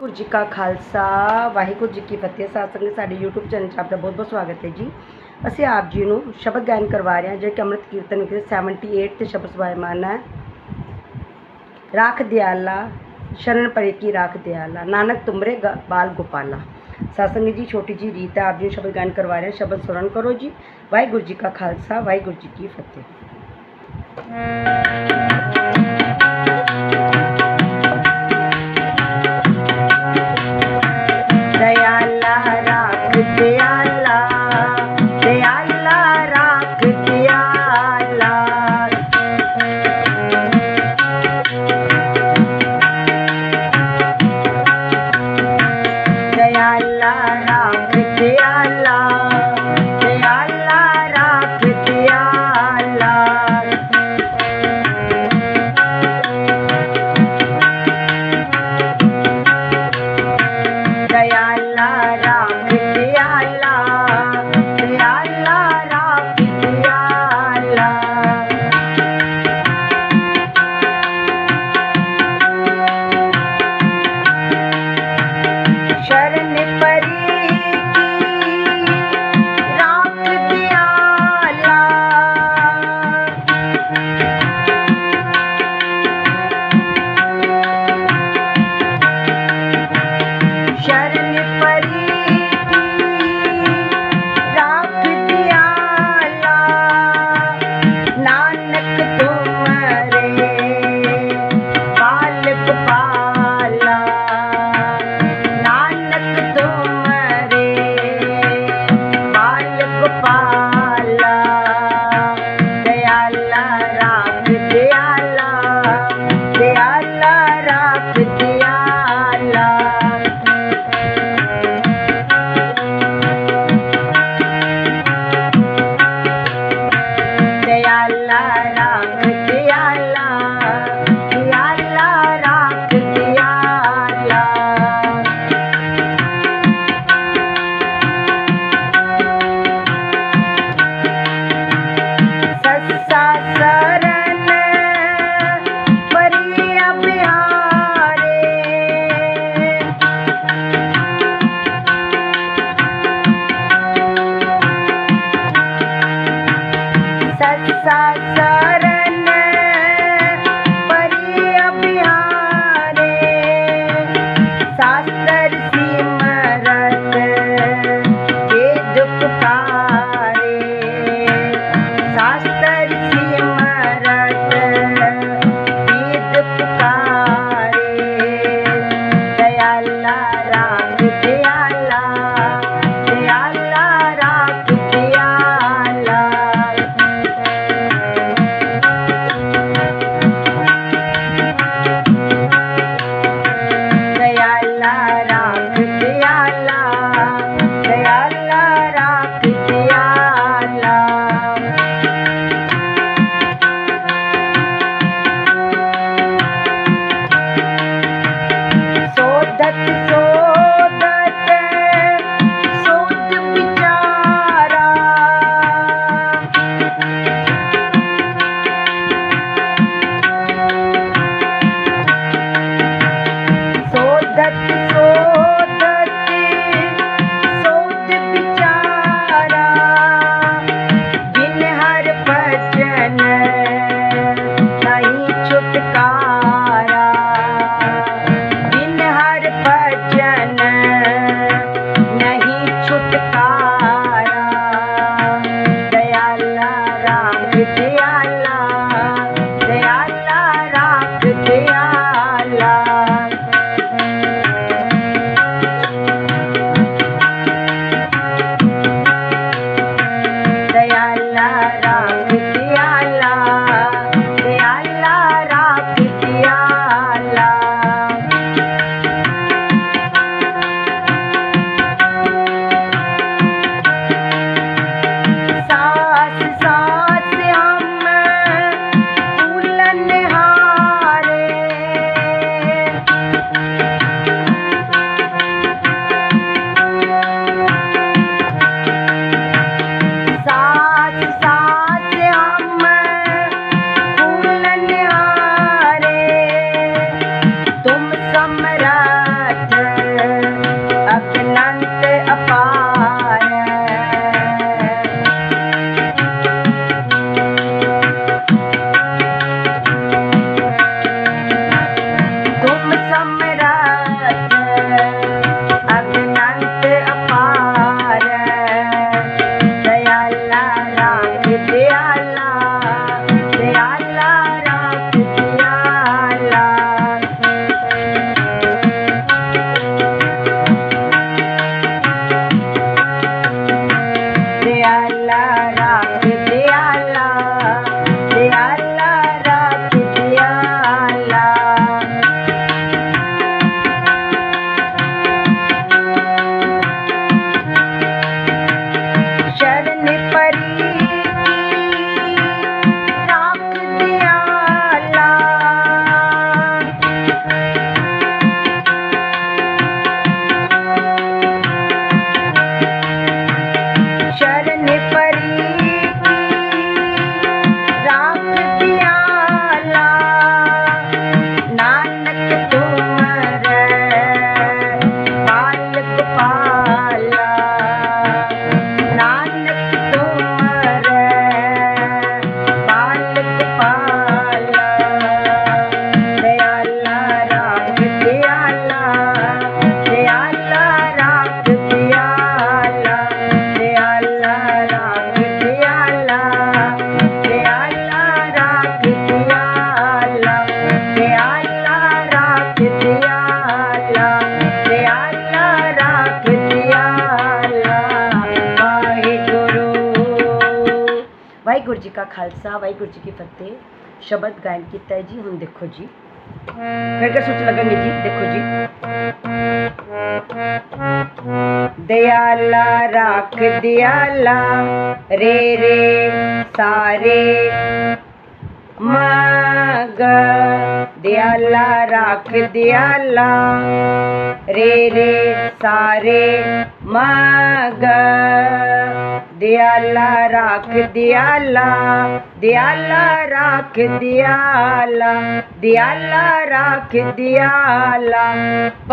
ਗੁਰੂ ਜੀ ਕਾ ਖਾਲਸਾ, ਵਾਹਿਗੁਰੂ ਜੀ ਕੀ ਫਤਿਹ। ਸਾਧ ਸੰਗਤ, ਸਾਡੇ YouTube ਚੈਨਲ 'ਚ ਆਪਦਾ ਬਹੁਤ ਬਹੁਤ ਸਵਾਗਤ ਹੈ ਜੀ। ਅਸੀਂ ਆਪ ਜੀ ਨੂੰ ਸ਼ਬਦ ਗਾਇਨ ਕਰਵਾ ਰਹੇ ਹਾਂ, ਜੋ ਕਿ ਅੰਮ੍ਰਿਤ ਕੀਰਤਨ ਵਿੱਚ 78 ਤੇ ਸ਼ਬਦ ਸਵਾਇਮਾਨ ਹੈ। ਰਾਖ ਦਿਆਲਾ, ਸ਼ਰਨ ਪਰੇ ਕੀ ਰਾਖ ਦਿਆਲਾ, ਨਾਨਕ ਤੁਮਰੇ ਗ- ਬਾਲ ਗੋਪਾਲਾ। ਸਾਧ ਜੀ, ਛੋਟੀ ਜੀ ਰੀਤ ਹੈ, ਆਪ ਜੀ ਨੂੰ ਸ਼ਬਦ ਗਾਇਨ ਕਰਵਾ ਰਹੇ ਹਾਂ। ਸ਼ਬਦ ਸੁਰਨ ਕਰੋ ਜੀ। ਵਾਹਿਗੁਰੂ ਜੀ ਕਾ ਖਾਲਸਾ, ਵਾਹਿਗੁਰੂ ਜੀ ਕੀ ਫਤਿਹ। ਵਾਹਿਗੁਰੂ ਜੀ ਕਾ ਖਾਲਸਾ ਵਾਹਿਗੁਰੂ ਜੀ ਕੀ ਫਤਿਹ ਸ਼ਬਦ ਗਾਇਨ ਕੀਤਾ ਹੈ ਜੀ ਹੁਣ ਦੇਖੋ ਜੀ ਫਿਰ ਕੇ ਸੋਚ ਲੱਗਣਗੇ ਜੀ ਦੇਖੋ ਜੀ ਦਿਆਲਾ ਰੱਖ ਦਿਆਲਾ ਰੇ ਰੇ ਸਾਰੇ ਮਗ ਦਿਆਲਾ ਰੱਖ ਦਿਆਲਾ ਰੇ ਰੇ ਸਾਰੇ ਮਗ દિયાલા રાખ દિયાલા દિયાલા રાખ દિયાલા દિયાલા રાખ દિયાલા. પ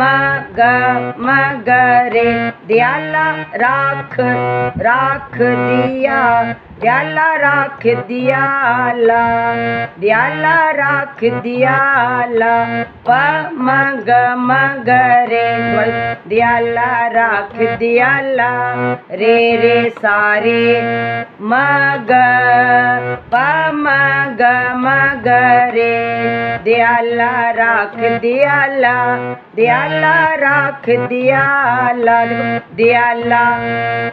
મગ મગરે દિયાલા રાખ રાખ દિયા. दयाला राख दियाला, दयाला राख दियाला, प मग मग रे दयाला राख दियाला, रे रे सारे मग प मग मग रे, दयाला राख दियाला दियाला राख दियाला दियाला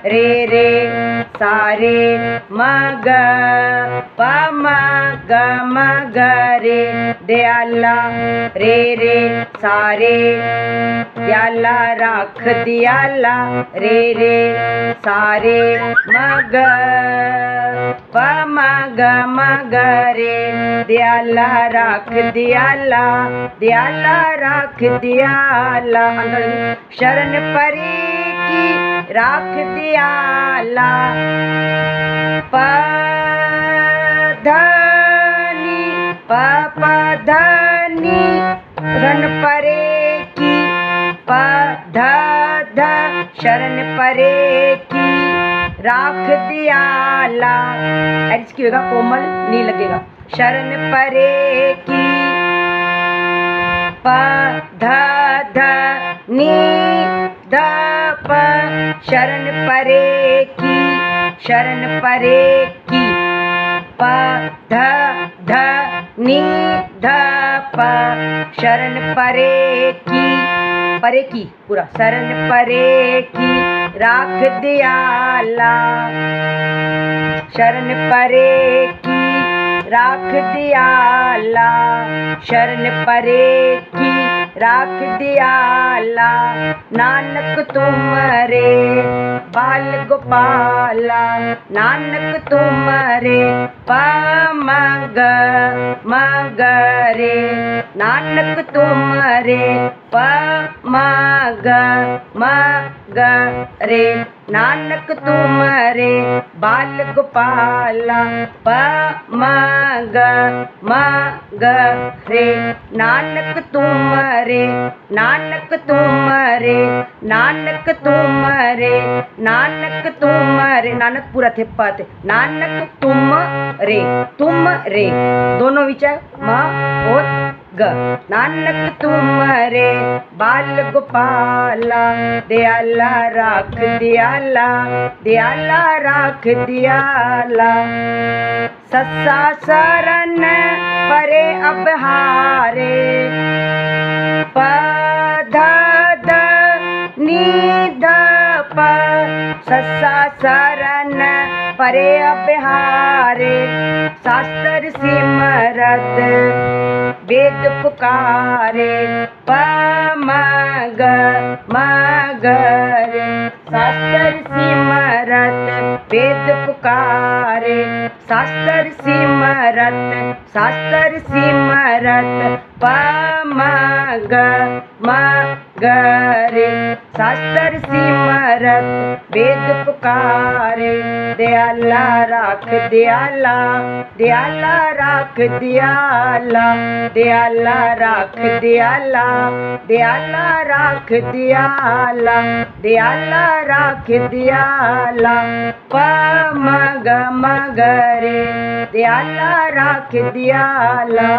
रे रे सारे मग पम ग मग रे दियाला रे रे सारे दियाला राख दियाला रे रे सारे मग. प मग मग रे। रख दयाला दयाला रख दयाला। शरण परी की रख दियाला। प धनी प प धनी शरण परे की। प ध ध शरण परे की राख दिया होगा कोमल नहीं लगेगा। शरण परे की प, ध ध, नी, ध, प। शरण परे की, शरण परे की प, ध ध, नी, ध, प। शरण परे परे की पूरा शरण परे की राख दियाला। शरण परे की राख दियाला। शरण परे की राख दियाला। नानक तुम्हारे बाल गोपाला। नानक तुम्हारे पमग मगरे नानक तुम रे, प, म, ग म, ग, रे। नानक तुम्हारे बाल गोपाला प, म, ग म, ग, रे। नानक तुम रे, नानक तुम्हारे नानक तुम्हारे नानक तुम्हारे नानक पूरा थे पथ नानक तुम रे तुम रे। दोनों विचार, म, और गानक नानक तुम्हारे बाल गोपाला, दयाला राख दयाला दयाला राख दयाला। सस्सा शरण परे अब हारे पध नी ध शरण परे अबहारे शास्त्र सिमरत वेद पुकारे प मग मगर। शास्त्र सिमरत वेद पुकारे शास्त्र सिमरत शास्त्र सिमरत प म ग म ग रे शास्त्र सिमरत, वेद पुकारे। दयाला राख, दयाला दयाला राख, दयाला। दयाला राख, दयाला दयाला राख, दयाला। दयाला राख, दयाला। पम ग म ग ਕਰੇ ਦਿਆਲਾ ਰੱਖ ਦਿਆਲਾ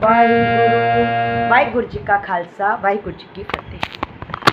ਵਾਹਿਗੁਰੂ। ਵਾਹਿਗੁਰੂ ਜੀ ਕਾ ਖਾਲਸਾ ਵਾਹਿਗੁਰੂ ਜੀ ਕੀ ਫਤਿਹ।